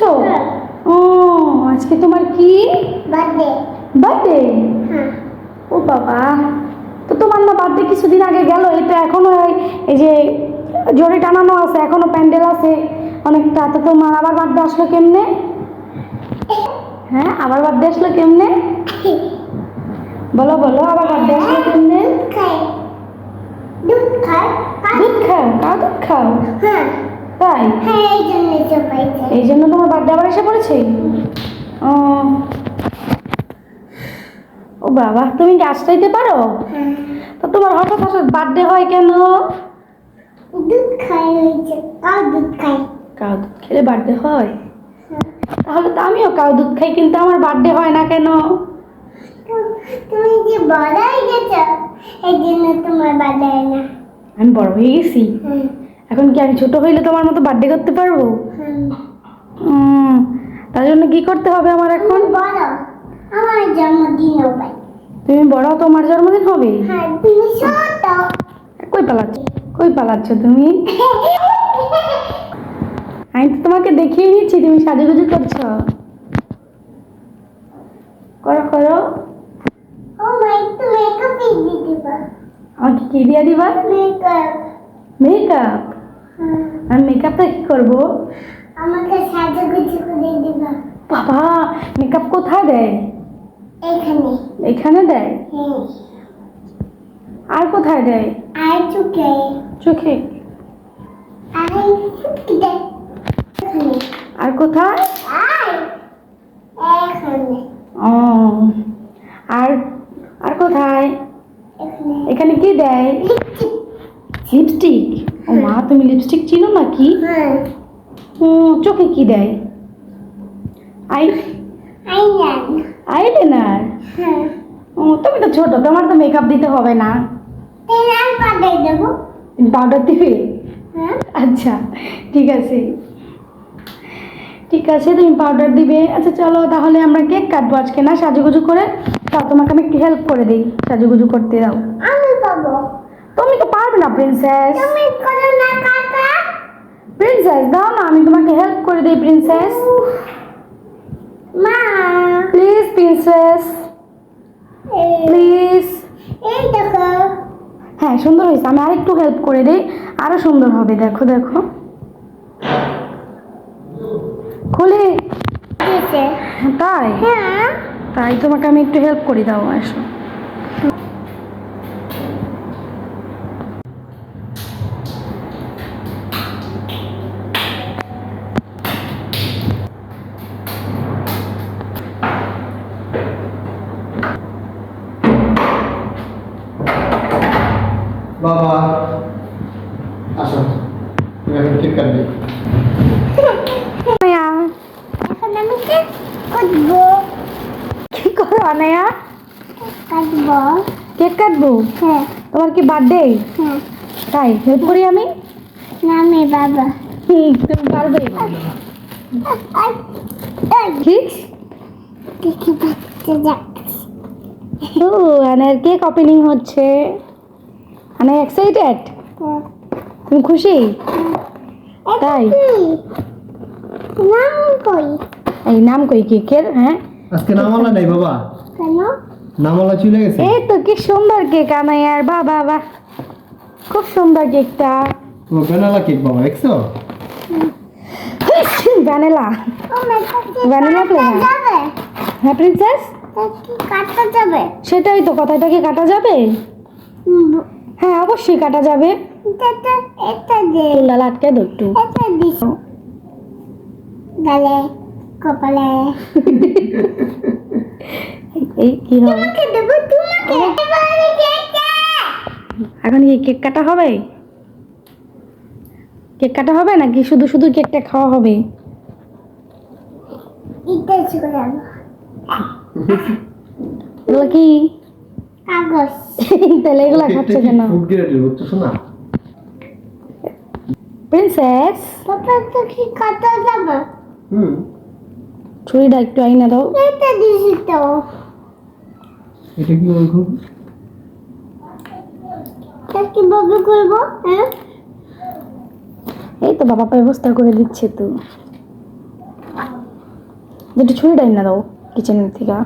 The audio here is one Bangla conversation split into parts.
পড়েছো ও আজকে তোমার কি? বার্থডে বার্থডে হ্যাঁ। ও বাবা তো তোমার না বার্থডে কিছুদিন আগে গেল এটা এখনও এই- যে জোরে টানানো আছে এখনও প্যান্ডেল আছে। অনেকটা তো তোমার আবার বার্থডে আসলো কেমনে? হ্যাঁ আবার বার্থডে আসলো কেমনে? বলো বলো আবার বার্থডে আসলো কেমনে? দুধ খাই দুধ খাও কাউ দুধ খাও হ্যাঁ তাই হ্যাঁ এই জন্য তোমার বার্থডে আবার এসে পড়েছে? ও। বাবা তুমি গাছ চাইতে পারো? হ্যাঁ। তো তোমার হঠাৎ হঠাৎ বার্থডে হয় কেন? দুধ খাই হয়েছে কাউ দুধ খাই। কাউ দুধ খেলে বার্থডে হয়? তাহলে তো আমিও কাউ দুধ খাই কিন্তু আমার বার্থডে হয় না কেন? তুমি যে বড় হয়ে গেছো এই জন্য তোমার বার্থডে হয় না। আমি বড় হয়ে গেছি? হ্যাঁ। এখন কি আমি ছোট হইলে তোমার মতো বার্থডে করতে পারব? তার জন্য কি করতে হবে আমার এখন? আমার জন্মদিন হবে তুমি বড় তোমার জন্মদিন হবে? হ্যাঁ কই পালাচ্ছ? কই পালাচ্ছ তুমি? আমি তো তোমাকে দেখিয়ে নিচ্ছি তুমি সাজুগুজু করছ। করো করো। আমাকে কি দিয়ে দিবা? মেকআপ মেকআপ আমি মেকআপটা কি করব? আমাকে সাজুগুজু করে দিবা। বাবা মেকআপ কোথায় দেয়? এখানে। এখানে দেয়? হ্যাঁ। আর কোথায় দেয়? আর চুকে চোখে। আর আর কোথায়? আর ও আর আর কোথায়? এখানে। এখানে কি দেয়? লিপস্টিক ও মা তুমি লিপস্টিক চিনো নাকি? হ্যাঁ। চোখে কি দেয়? আই আইলাইনার হ্যাঁ। ও তুমি তো ছোট তোমার তো মেকআপ দিতে হবে না। পাউডার দিবে। হ্যাঁ। আচ্ছা ঠিক আছে। ঠিক আছে তুমি পাউডার দিবে। আচ্ছা চলো তাহলে আমরা কেক কাটবো আজকে না? সাজুগুজু করে? তাও তোমাকে আমি একটু হেল্প করে দিই সাজুগুজু করতে দাও। আমি পাবো। তুমি তো পারবে না প্রিন্সেস তুমি করো না কাকা। প্রিন্সেস দাও না আমি তোমাকে হেল্প করে দিই প্রিন্সেস মা। প্লিজ প্রিন্সেস প্লিজ এই দেখো। হ্যাঁ সুন্দর হয়েছে আমি আরেকটু হেল্প করে দিই আরও সুন্দর হবে দেখো দেখো। খুলে। দিতে তাই? হ্যাঁ। তাই তোমাকে আমি একটু হেল্প করে দাও আসো। কাটবো। কি করো কাটবো। কেক কাটবো? হ্যাঁ। তোমার কি বার্থডে হ্যাঁ। তাই হেল্প করি আমি? নামে বাবা। তুমি পারবে। ও কেক ওপেনিং হচ্ছে। আনা এক্সাইটেড তুমি খুশি? তাই? নাম কই? এই নাম কই কেকের হ্যাঁ? আজকে নামালা নাই বাবা। কেন? নামালা চলে গেছে। এই তো কি সুন্দর কেক আনায়ার আর বাহ বাহ খুব সুন্দর কেকটা। তোমার ভ্যানিলা কেক বাবা দেখছ? ভ্যানিলা। ও Vanilla যাবে? হ্যাঁ প্রিন্সেস তা কি কাটতে যাবে? সেটাই তো কথাটা কি কাটা যাবে? হ্যাঁ অবশ্যই কাটা যাবে। এটা এটা দে। চুলটা লাটকে দো একটু। এটা দিস। গালে। কপালে। এই কি হবে এখন কি কেক কাটা হবে? কেক কাটা হবে নাকি শুধু শুধু কেকটা খাওয়া হবে? এগুলো কি? কাগজ। তাহলে এগুলো খাচ্ছে কেন? প্রিন্সেস পাপা তো কি কাটা যাবে? হুম। ছুরিটা একটু আইনা দাও। এটা দিছি তো। এটা কি বলছো তা কীভাবে করব হ্যাঁ? এই তো বাবা ব্যবস্থা করে দিচ্ছে তো। যেটা ছুরি ডাইন না দাও কিচেনের থেকে।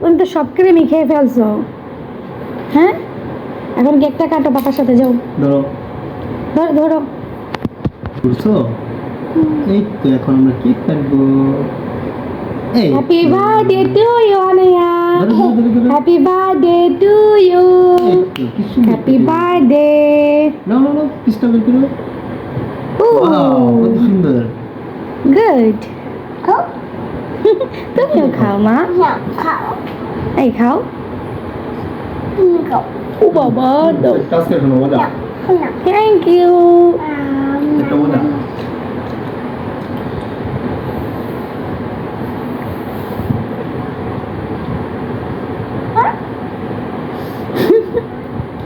তুমি তো সব ক্রিমই খেয়ে ফেলছো। হ্যাঁ? এখন কেকটা কাটো পাপার সাথে যাও। ধরো ধরো ধরো। বুঝছ? এই তো এখন আমরা কেক কাটবো এই happy birthday to you Ania. Happy birthday to you কি হ্যাপি বার্থডে নাও নাও নাও পিসটা বের করো। Wow, কত সুন্দর। গুড খাও। তুমিও খাও মা। খাও। এই খাও। তুমি খাও। ও বাবা দাও। কাজ করে মজা না। না থ্যাংক ইউ একটা মজা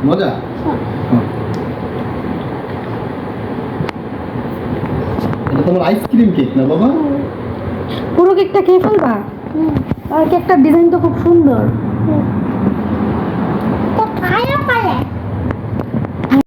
মজা হ্যাঁ। এটা তোমার আইসক্রিম কেক না বাবা পুরো কেকটা খেয়ে ফেলবা আর কেকটার ডিজাইন তো খুব সুন্দর